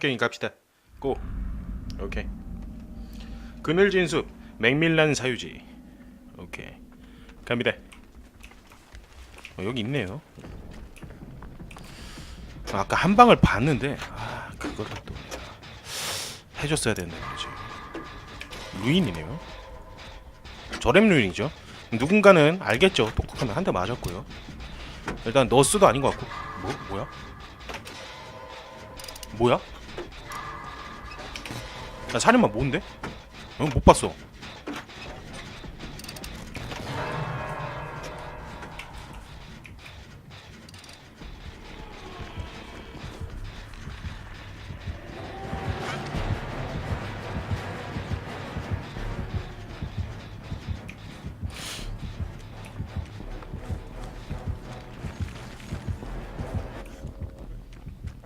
오케이 갑시다. 고. 오케이. 그늘진 숲 맥밀란 사유지. 오케이. 갑니다. 어, 여기 있네요. 아까 한 방을 봤는데 아 그거를 또 해줬어야 됐네 그지 루인이네요. 저렘 루인이죠. 누군가는 알겠죠. 똑똑하면 한 대 맞았고요. 일단 너스도 아닌 것 같고. 뭐 뭐야? 뭐야 나 살인마 뭔데? 어, 못 봤어.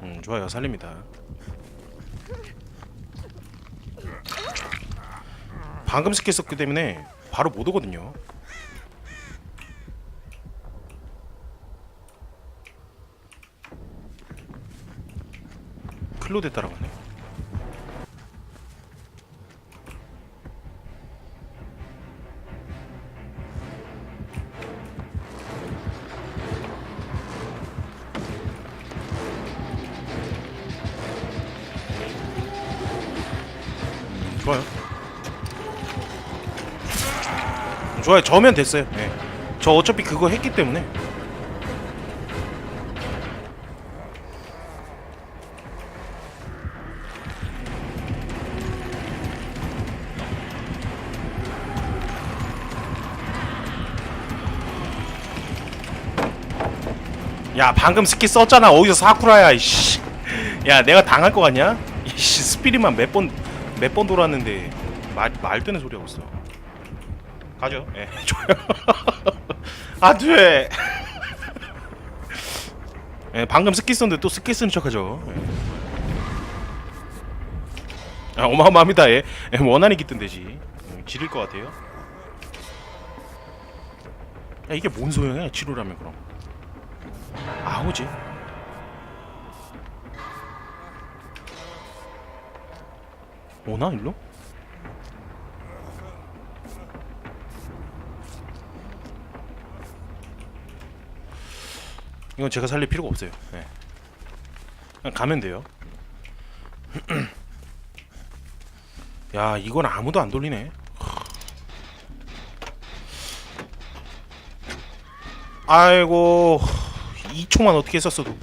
음, 좋아요. 살립니다. 방금 썼기 때문에 바로 못 오거든요. 클로데 따라가네. 음, 좋아요. 좋아요. 저면 됐어요. 네. 저 어차피 그거 했기 때문에. 야 방금 스킬 썼잖아 어디서 사쿠라야 이씨 야 내가 당할 거 같냐 이씨 스피릿만 몇 번 몇 번 돌았는데 말, 말 되는 소리 하고 있어 가죠. 예, 좋아요. 안 돼. 예, 방금 스킬 썼는데 또 스킬 쓰는 척하죠. 예. 아, 어마어마합니다. 예. 예, 원한이 깃든 되지. 예, 지릴 것 같아요. 야, 이게 뭔 소용이야? 치료라면 그럼. 아우지. 오나 일로? 이건 제가 살릴 필요가 없어요. 네. 그냥 가면 돼요. 야, 이건 아무도 안 돌리네. 아이고, 2초만 어떻게 썼어도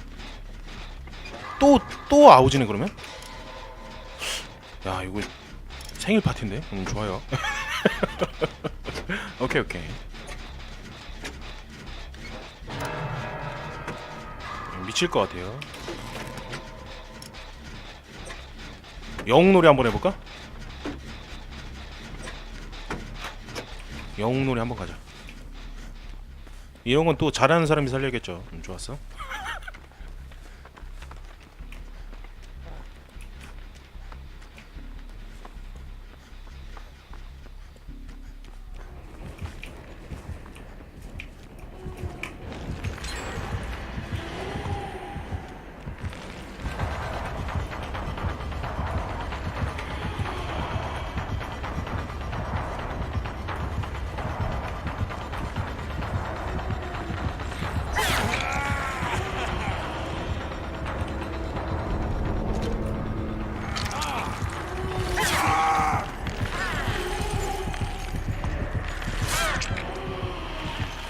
또 또 아우지네 그러면? 야, 이거 생일 파티인데? 음, 좋아요. 오케이, 오케이. 미칠 것 같아요. 영웅놀이 한번 해볼까? 영웅놀이 한번 가자. 이런 건 또 잘하는 사람이 살려야겠죠. 음, 좋았어.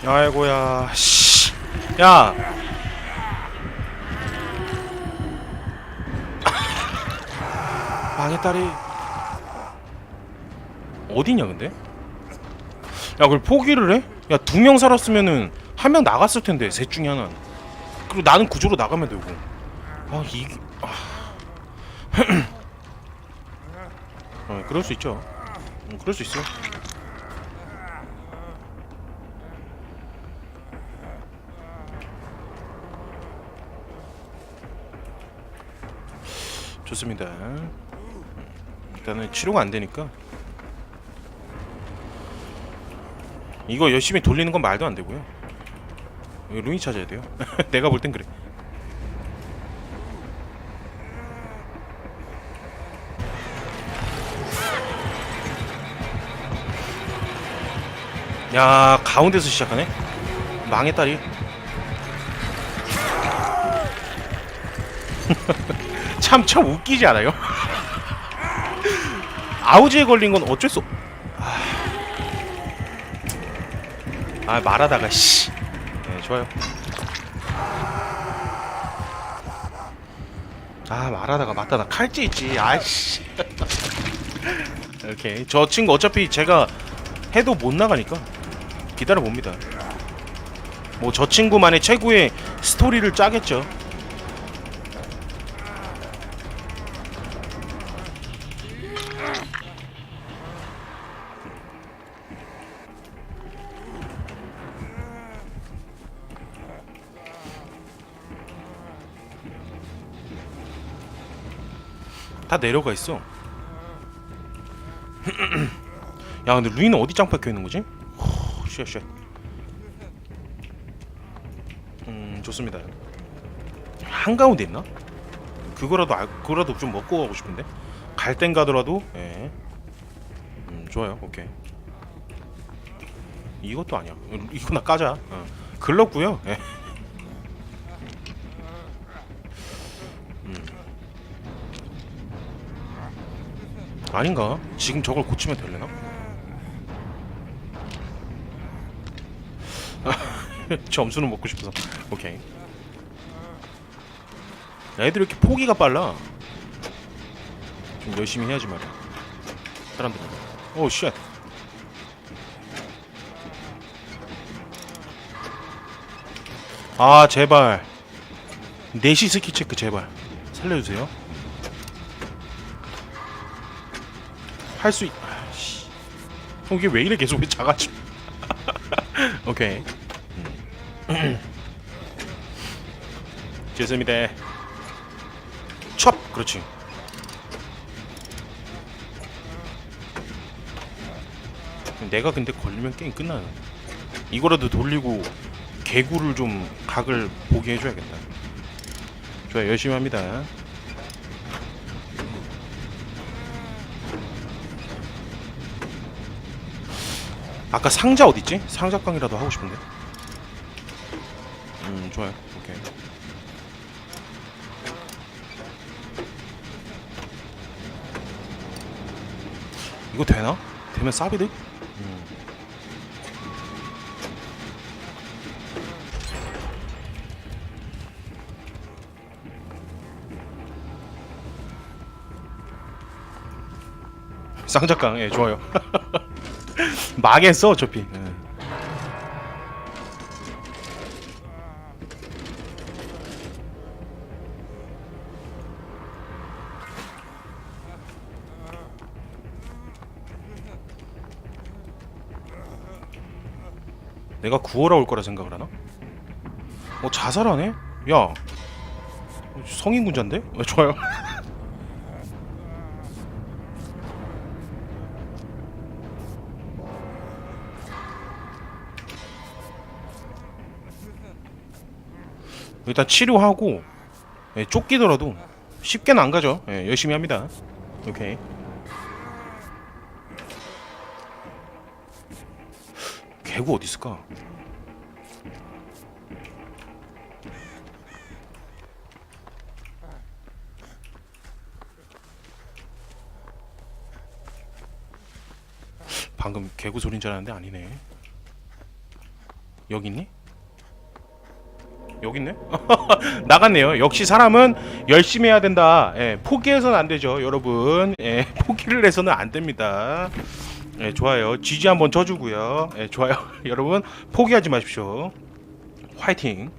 아이고야, 씨, 야. 망했다리. 어디냐 근데? 야 그걸 포기를 해? 야 두 명 살았으면은 한 명 나갔을 텐데 셋 중에 하나. 그리고 나는 구조로 나가면 되고. 아 이게. 아. 어, 그럴 수 있죠. 음, 그럴 수 있어. 좋습니다. 일단은 치료가 안 되니까 이거 열심히 돌리는 건 말도 안 되고요. 루인 찾아야 돼요. 내가 볼 땐 그래. 야 가운데서 시작하네. 망했다리. 참 참 웃기지 않아요? 아우지에 걸린 건 어쩔 수 없... 아, 아 말하다가 씨 네, 좋아요 아 말하다가 맞다 나 칼찌 있지 아이씨 오케이 저 친구 어차피 제가 해도 못 나가니까 기다려 봅니다. 뭐 저 친구만의 최고의 스토리를 짜겠죠. 다 내려가 있어. 야 근데 루이는 어디 짱 박혀 있는 거지? 쉣쉣. 음 좋습니다. 한 가운데 있나? 그거라도 알, 그거라도 좀 먹고 가고 싶은데 갈 땐 가더라도 예. 음 좋아요 오케이. 이것도 아니야. 이거나 까자. 어. 글렀고요. 예. 아닌가? 지금 저걸 고치면 되려나? 점수는 먹고 싶어서. 오케이. 야, 애들 왜 이렇게 포기가 빨라. 좀 열심히 해야지 말이야. 사람들 오쉣. 아 제발. 4시 스키 체크 제발. 살려주세요 할 수 있... 아씨. 어, 이게 왜 이래 계속 왜 작아져 오케이. 음. 좋습니다. 첩! 그렇지. 내가 근데 걸리면 게임 끝나네 이거라도 돌리고 개구를 좀 각을 보게 해줘야겠다. 좋아 열심히 합니다 아까 상자 어딨지? 상자깡이라도 하고 싶은데 음 좋아요 오케이 이거 되나? 되면 싸비드? 음. 쌍작강 예 좋아요 망했어 어차피 예. 내가 구워라 올 거라 생각을 하나? 어 자살하네? 야 성인 군자인데? 어, 좋아요 일단 치료하고 예, 쫓기더라도 쉽게는 안 가죠 예, 열심히 합니다 오케이 개구 어디 있을까? 방금 개구 소린 줄 알았는데 아니네. 여기 있니? 여기 있네? 나갔네요. 역시 사람은 열심히 해야 된다. 예, 포기해서는 안 되죠, 여러분. 예, 포기를 해서는 안 됩니다. 예, 좋아요. 지지 한번 쳐주고요. 예, 좋아요. 여러분 포기하지 마십시오. 화이팅.